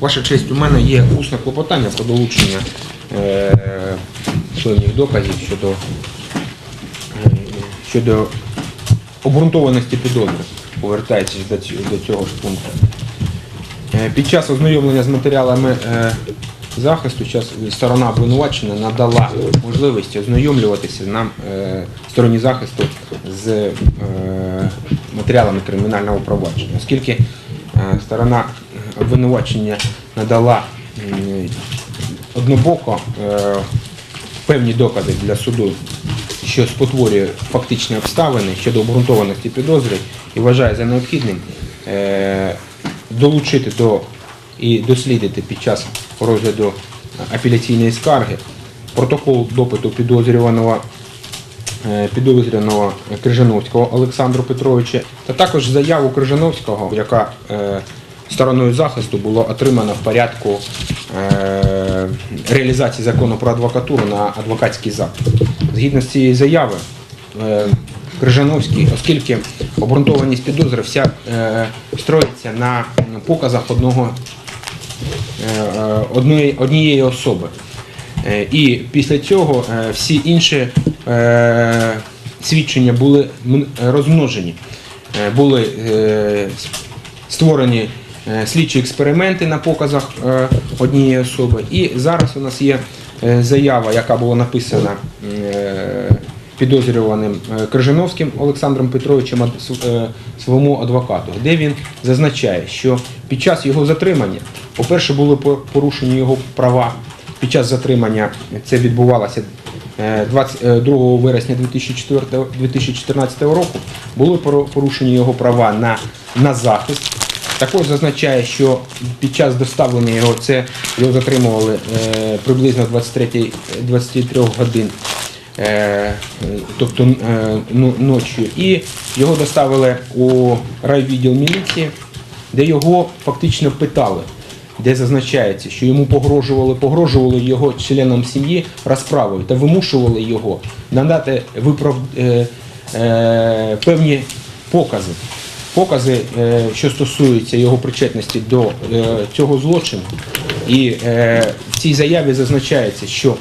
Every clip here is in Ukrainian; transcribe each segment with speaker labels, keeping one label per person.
Speaker 1: Ваша честь, у мене є усне клопотання про долучення е, певних доказів щодо, е, щодо обґрунтованості підозри, повертаючись до цього, ж пункту. Е, Під час ознайомлення з матеріалами е, захисту сторона обвинувачення надала можливість ознайомлюватися нам е, стороні захисту з е, матеріалами кримінального провадження, оскільки е, сторона обвинувачення надала однобоко е, певні докази для суду, що спотворює фактичні обставини щодо обґрунтованості підозри і вважає за необхідним е, долучити до і дослідити під час розгляду апеляційної скарги протокол допиту підозрюваного е, підозрюваного Крижановського Олександру Петровича, та також заяву Крижановського, яка стороною захисту була отримана в порядку е, реалізації закону про адвокатуру на адвокатський запит. Згідно з цієї заяви, е, Крижановський, оскільки обґрунтованість підозри вся е, строїться на показах одного однієї особи. І після цього всі інші свідчення були розмножені. Були створені слідчі експерименти на показах е, однієї особи. І зараз у нас є е, заява, яка була написана е, підозрюваним е, Крижановським Олександром Петровичем е, своєму адвокату, де він зазначає, що під час його затримання, по-перше, були порушені його права. Під час затримання це відбувалося е, 22 вересня 2004 2014 року. Були порушені його права на, на захист. Також зазначає, що під час доставлення його це його затримували е, приблизно 23, 23 годин, е, тобто е, ну, ночі. І його доставили у райвідділ міліції, де його фактично питали, де зазначається, що йому погрожували, погрожували його членам сім'ї розправою та вимушували його надати виправ... е, е, певні покази. Покази, е, що стосуються його причетності до е, цього злочину. І е, в цій заяві зазначається, що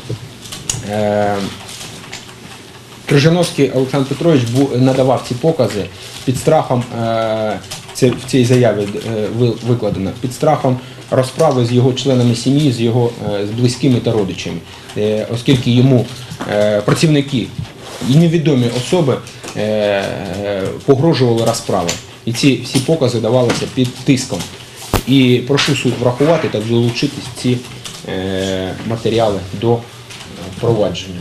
Speaker 1: Крижановський Олександр Петрович надавав ці покази під страхом, це в цій заяві викладено, під страхом розправи з його членами сім'ї, з його з близькими та родичами, оскільки йому працівники і невідомі особи погрожували розправи. І ці всі покази давалися під тиском. І прошу суд врахувати та долучитись ці е, матеріали до е, провадження.